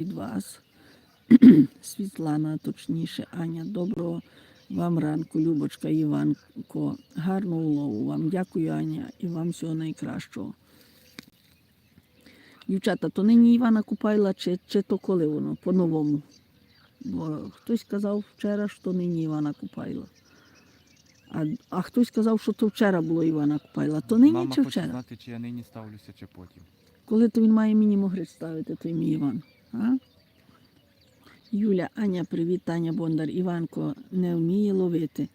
від вас. Світлана, точніше, Аня, доброго вам ранку, Любочка, Іванко. Гарного улову вам. Дякую, Аня, і вам всього найкращого. Дівчата, то нині Івана Купайла, чи, чи то коли воно по-новому? Бо хтось казав вчора, що нині Івана Купайла. А, а хтось казав, що то вчора було Івана Купайла. То нині Мама чи хоче вчора? знати, чи я нині ставлюся, чи потім. Коли то він має мені могрич ставити, той мій Іван. А? Юля, Аня, привіт, Таня Бондар. Іванко не вміє ловити.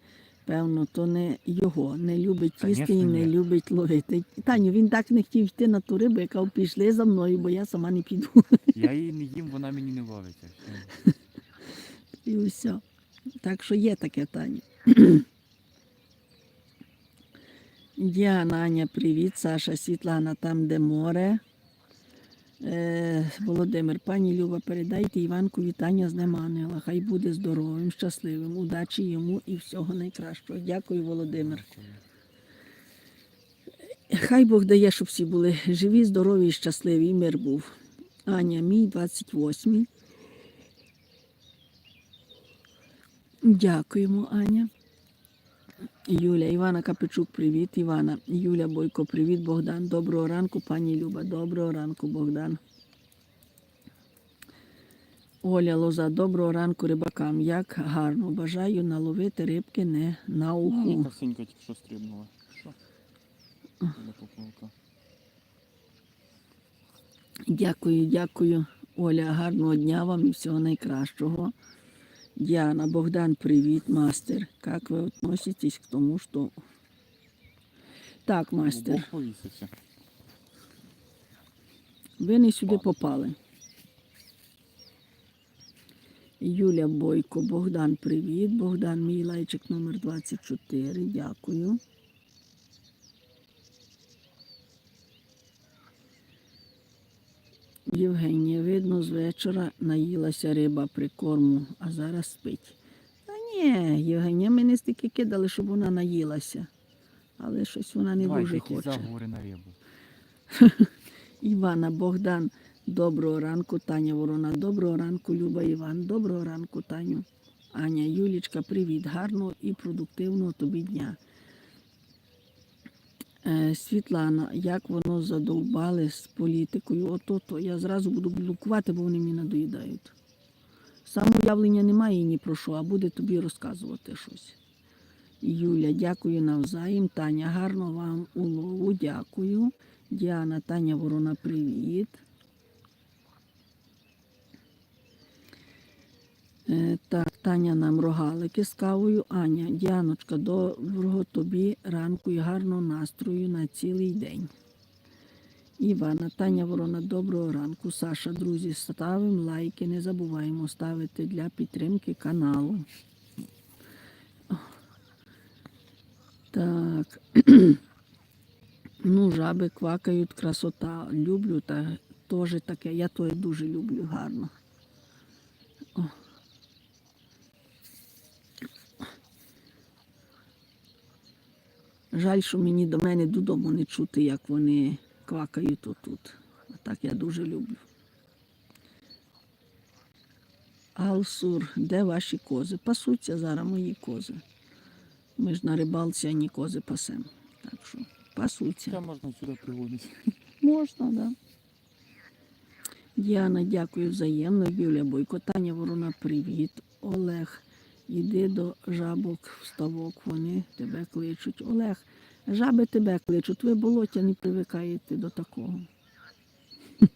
Певно, то не його. Не любить їсти і не любить ловити. Таню, він так не хотів йти на ту рибу, яка пішли за мною, бо я сама не піду. Я її не їм, вона мені не ловиться. Все. І все. Так що є таке Таня. Діана, Аня, привіт. Саша, Світлана, там, де море. Е, Володимир, пані Люба, передайте Іванку вітання з Днем Ангела. Хай буде здоровим, щасливим, удачі йому і всього найкращого. Дякую, Володимир. Хай Бог дає, щоб всі були живі, здорові і щасливі, і мир був. Аня, мій 28-й. Дякуємо, Аня. Юля, Івана Капичук, привіт, Івана. Юля Бойко, привіт, Богдан. Доброго ранку, пані Люба. Доброго ранку, Богдан. Оля Лоза, доброго ранку рибакам. Як гарно. Бажаю наловити рибки не на Ну, уху. Косинька тільки що стрибнула. Що? Дякую, дякую. Оля, гарного дня вам і всього найкращого. Діана, Богдан, привіт, мастер. Як ви относитесь к тому, що... Так, мастер, ви не сюди попали. Юля Бойко, Богдан, привіт. Богдан, мій лайчик номер 24. Дякую. Євгенія, видно, з вечора наїлася риба прикорму, а зараз спить. Та ні, Євгенія, ми не стільки кидали, щоб вона наїлася. Але щось вона не Давай, дуже хоче. заговори на рибу. Івана Богдан, доброго ранку, Таня Ворона, доброго ранку, Люба Іван, доброго ранку, Таню. Аня, Юлічка, привіт, гарного і продуктивного тобі дня. Е, Світлана, як воно задовбали з політикою, ото то я зразу буду блокувати, бо вони мені надоїдають. Самоявлення немає ні про що, а буде тобі розказувати щось. Юля, дякую навзаєм. Таня, гарно вам улову, дякую. Діана, Таня Ворона, привіт. Так, Таня нам рогалики з кавою. Аня, Діаночка, доброго тобі ранку і гарного настрою на цілий день. Івана, Таня Ворона, доброго ранку. Саша, друзі, ставимо лайки, не забуваємо ставити для підтримки каналу. Так. Ну, жаби квакають, красота. Люблю та теж таке. Я то дуже люблю гарно. О. Жаль, що мені до мене додому не чути, як вони квакають отут. А так я дуже люблю. Алсур, де ваші кози? Пасуться зараз мої кози. Ми ж на рибалці, а ні кози пасемо. Так що пасуться. Це можна сюди приводити. Можна, да. Діана, дякую взаємно. Юля Бойко, Таня Ворона, привіт. Олег, іди до жабок в ставок, вони тебе кличуть. Олег, жаби тебе кличуть, ви болоття не привикаєте до такого.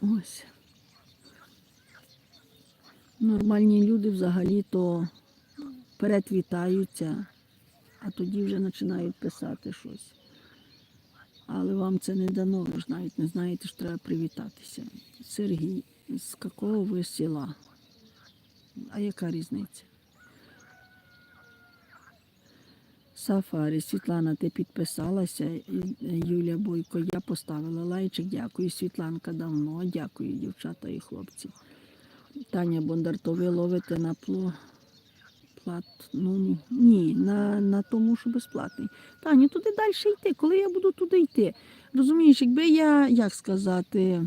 Ось. Нормальні люди взагалі то вперед вітаються, а тоді вже починають писати щось. Але вам це не дано, ви ж навіть не знаєте, що треба привітатися. Сергій, з якого ви села? А яка різниця? Сафарі, Світлана, ти підписалася. Е, Юлія Бойко, я поставила лайчик. Дякую, Світланка, давно. Дякую, дівчата і хлопці. Таня Бондар, то ви ловите на пло. Плат... Ну, ні, на, на тому, що безплатний. Таню, туди далі йти. Коли я буду туди йти? Розумієш, якби я, як сказати,